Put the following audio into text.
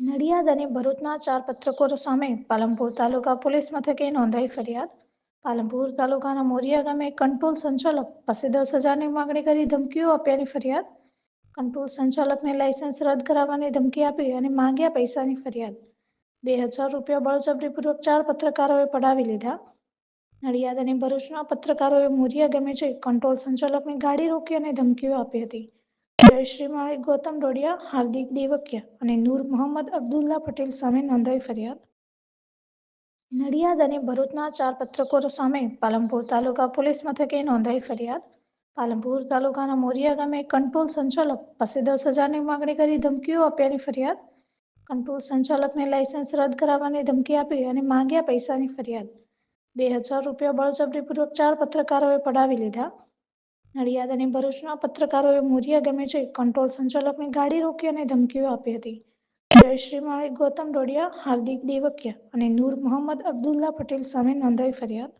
નડિયાદ અને ભરૂચના ચાર પત્રકારો સામે પાલનપુર તાલુકા પોલીસ મથકે નોંધાઈ ફરિયાદ. પાલનપુર તાલુકાના મોરિયા ગામે કંટ્રોલ સંચાલક પાસે દસ હજારની માગણી કરી ધમકીઓ આપ્યાની ફરિયાદ. કંટ્રોલ સંચાલકને લાયસન્સ રદ કરાવવાની ધમકી આપી અને માંગ્યા પૈસાની ફરિયાદ. બે હજાર રૂપિયા બળજબરીપૂર્વક ચાર પત્રકારોએ પડાવી લીધા. નડિયાદ અને ભરૂચના પત્રકારોએ મોરિયા ગામે જઈ કંટ્રોલ સંચાલકની ગાડી રોકી અને ધમકીઓ આપી હતી. જયશ્રી માળી ગૌતમ ડોડિયા, હાર્દિક દેવકિયા અને નૂર મોહમ્મદ અબ્દુલ્લા પટેલ સામે નોંધાઈ ફરિયાદ. નડિયાદ અને ભરૂચના ચાર પત્રકારો સામે પાલનપુર તાલુકા પોલીસ મથકે નોંધાઈ ફરિયાદ. પાલનપુર તાલુકાના મોરિયા ગામે કંટ્રોલ સંચાલક પાસે દસ હજારની માગણી કરી ધમકીઓ આપ્યાની ફરિયાદ. કંટ્રોલ સંચાલકને લાયસન્સ રદ કરાવવાની ધમકી આપી અને માંગ્યા પૈસાની ફરિયાદ. બે હજાર રૂપિયા બળજબરીપૂર્વક ચાર પત્રકારોએ પડાવી લીધા. નડિયાદ અને ભરૂચના પત્રકારોએ મોરિયા ગમે જઈ કંટ્રોલ સંચાલકની ગાડી રોકી અને ધમકીઓ આપી હતી. જયશ્રી માળી ગૌતમ ડોડિયા, હાર્દિક દેવકિયા અને નૂર મોહમ્મદ અબ્દુલ્લા પટેલ સામે નોંધાઈ ફરિયાદ.